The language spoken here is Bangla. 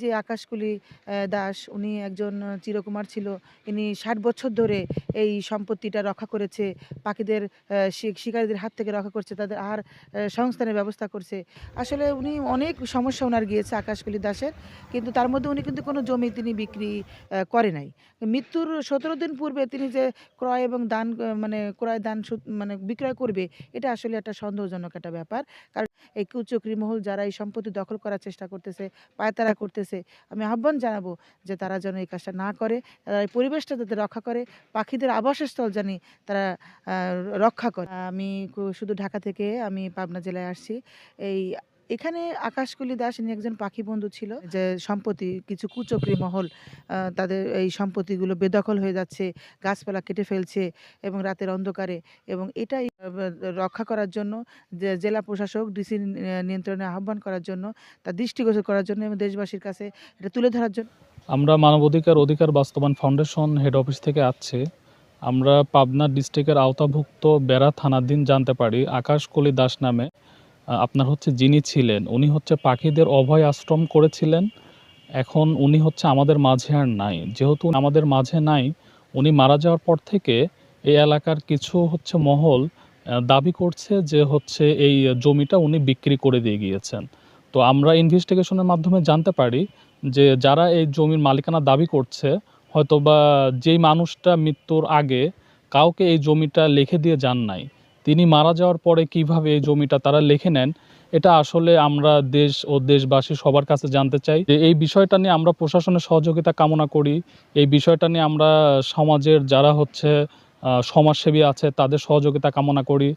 যে আকাশকুলি দাস উনি একজন চিরকুমার ছিল। ইনি ষাট বছর ধরে এই সম্পত্তিটা রক্ষা করেছে, পাখিদের শিকারীদের হাত থেকে রক্ষা করছে, তাদের আর সংস্থানের ব্যবস্থা করছে। আসলে উনি অনেক সমস্যা ওনার গিয়েছে আকাশকুলি দাসের, কিন্তু তার মধ্যে উনি কিন্তু কোনো জমি তিনি বিক্রি করে নাই। মৃত্যুর সতেরো দিন পূর্বে তিনি যে ক্রয় এবং দান মানে ক্রয় দান মানে বিক্রয় করবে, এটা আসলে একটা সন্দেহজনক একটা ব্যাপার। কারণ এই কুচক্রি মহল যারা এই সম্পত্তি দখল করার চেষ্টা করতেছে, পায়তারা করতেছে আমি আহ্বান জানাব যে তারা যেন এই কাজটা না করে, তারা এই পরিবেশটা যাতে রক্ষা করে, পাখিদের আবাসস্থল জানি তারা রক্ষা করে। আমি শুধু ঢাকা থেকে আমি পাবনা জেলায় আসছি। এই এখানে আকাশকুলি দাস ইনি একজন পাখি বন্ধু ছিল। যে সম্পত্তি, কিছু কুচক্রি মহল তাদের এই সম্পত্তিগুলো বেদখল হয়ে যাচ্ছে, গাছপালা কেটে ফেলছে এবং রাতের অন্ধকারে। এবং এটাই রক্ষা করার জন্য, যে জেলা প্রশাসক ডিসি নিয়ন্ত্রণে আহ্বান করার জন্য, তার দৃষ্টিগোচর করার জন্য এবং দেশবাসীর কাছে এটা তুলে ধরার জন্য। আমরা মানবাধিকার অধিকার বাস্তবায়ন ফাউন্ডেশন হেড অফিস থেকে আসছি আমরা পাবনা ডিস্ট্রিক্টের আওতাভুক্ত বেড়া থানাধীন জানতে পারি, আকাশ কলি দাস নামে। আপনার হচ্ছে যিনি ছিলেন, উনি হচ্ছে পাখিদের অভয় আশ্রম করেছিলেন। এখন উনি হচ্ছে আমাদের মাঝে আর নাই। যেহেতু আমাদের মাঝে নাই, উনি মারা যাওয়ার পর থেকে এই এলাকার কিছু হচ্ছে মহল দাবি করছে যে হচ্ছে এই জমিটা উনি বিক্রি করে দিয়ে গিয়েছেন। তো আমরা ইনভেস্টিগেশনের মাধ্যমে জানতে পারি যে যারা এই জমির মালিকানা দাবি করছে হয়তো বা যেই মানুষটা মৃত্যুর আগে কাউকে এই জমিটা লিখে দিয়ে যান নাই তিনি মারা যাওয়ার পরে কীভাবে এই জমিটা তারা লিখে নেন, এটা আসলে আমরা দেশ ও দেশবাসী সবার কাছে জানতে চাই যে এই বিষয়টা নিয়ে আমরা প্রশাসনের সহযোগিতা কামনা করি। এই বিষয়টা নিয়ে আমরা সমাজের যারা হচ্ছে সমাজসেবী আছে তাদের সহযোগিতা কামনা করি।